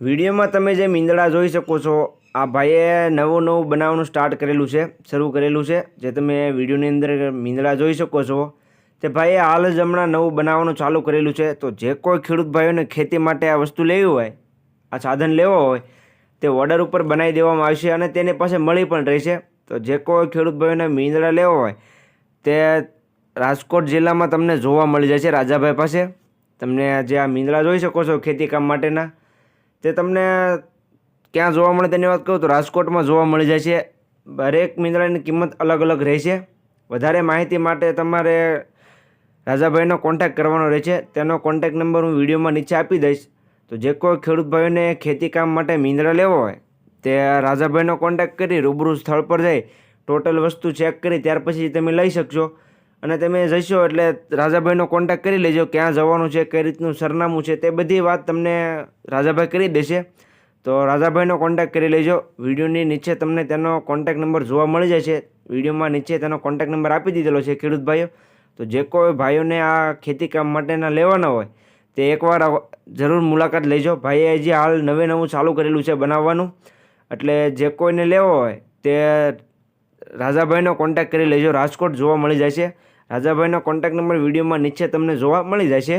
વિડીયોમાં તમે જે મીંદડા જોઈ શકો છો, આ ભાઈએ નવું નવું બનાવવાનું સ્ટાર્ટ કરેલું છે, શરૂ કરેલું છે. જે તમે વિડીયોની અંદર મીંદડા જોઈ શકો છો, તે ભાઈએ હાલ જ હમણાં નવું બનાવવાનું ચાલુ કરેલું છે. તો જે કોઈ ખેડૂત ભાઈઓને ખેતી માટે આ વસ્તુ લેવી હોય, આ સાધન લેવો હોય, તે ઓર્ડર ઉપર બનાવી દેવામાં આવશે અને તેની પાસે મળી પણ રહેશે. તો જે કોઈ ખેડૂત ભાઈઓને મીંદડા લેવો હોય, તે રાજકોટ જિલ્લામાં તમને જોવા મળી જશે રાજાભાઈ પાસે. તમને જે આ મીંદડા જોઈ શકો છો ખેતી કામ માટેના તે તમને ક્યાં જોવા મળે તેની વાત કહું તો રાજકોટમાં જોવા મળી જાય છે. દરેક મીંદડાની કિંમત અલગ અલગ રહેશે વધારે માહિતી માટે તમારે રાજાભાઈનો કોન્ટેક્ટ કરવાનો રહેશે તેનો કોન્ટેક્ટ નંબર હું વિડીયોમાં નીચે આપી દઈશ. તો જે કોઈ ખેડૂત ભાઈઓને ખેતી કામ માટે મીંદડા લેવો હોય, તે રાજાભાઈનો કોન્ટેક્ટ કરી રૂબરૂ સ્થળ પર જઈ ટોટલ વસ્તુ ચેક કરી, ત્યાર પછી તમે લઈ શકશો. અને તમે જશો એટલે રાજાભાઈનો કોન્ટેક્ટ કરી લેજો ક્યાં જવાનું છે, કઈ રીતનું સરનામું છે, તે બધી વાત તમને રાજાભાઈ કરી દેશે. તો રાજાભાઈનો કોન્ટેક કરી લેજો. વિડીયોની નીચે તમને તેનો કોન્ટેક નંબર જોવા મળી જાય છે. વિડીયોમાં નીચે તેનો કોન્ટેક્ટ નંબર આપી દીધેલો છે ખેડૂત ભાઈઓ. તો જે કોઈ ભાઈઓને આ ખેતી કામ માટેના લેવાના હોય, તે એકવાર જરૂર મુલાકાત લેજો. ભાઈએ હજી હાલ નવે નવું ચાલુ કરેલું છે બનાવવાનું. એટલે જે કોઈને લેવો હોય, તે રાજાભાઈનો કોન્ટેક્ટ કરી લેજો. રાજકોટ જોવા મળી જશે રાજાભાઈનો કોન્ટેક્ટ નંબર વિડીયોમાં નીચે તમને જોવા મળી જશે.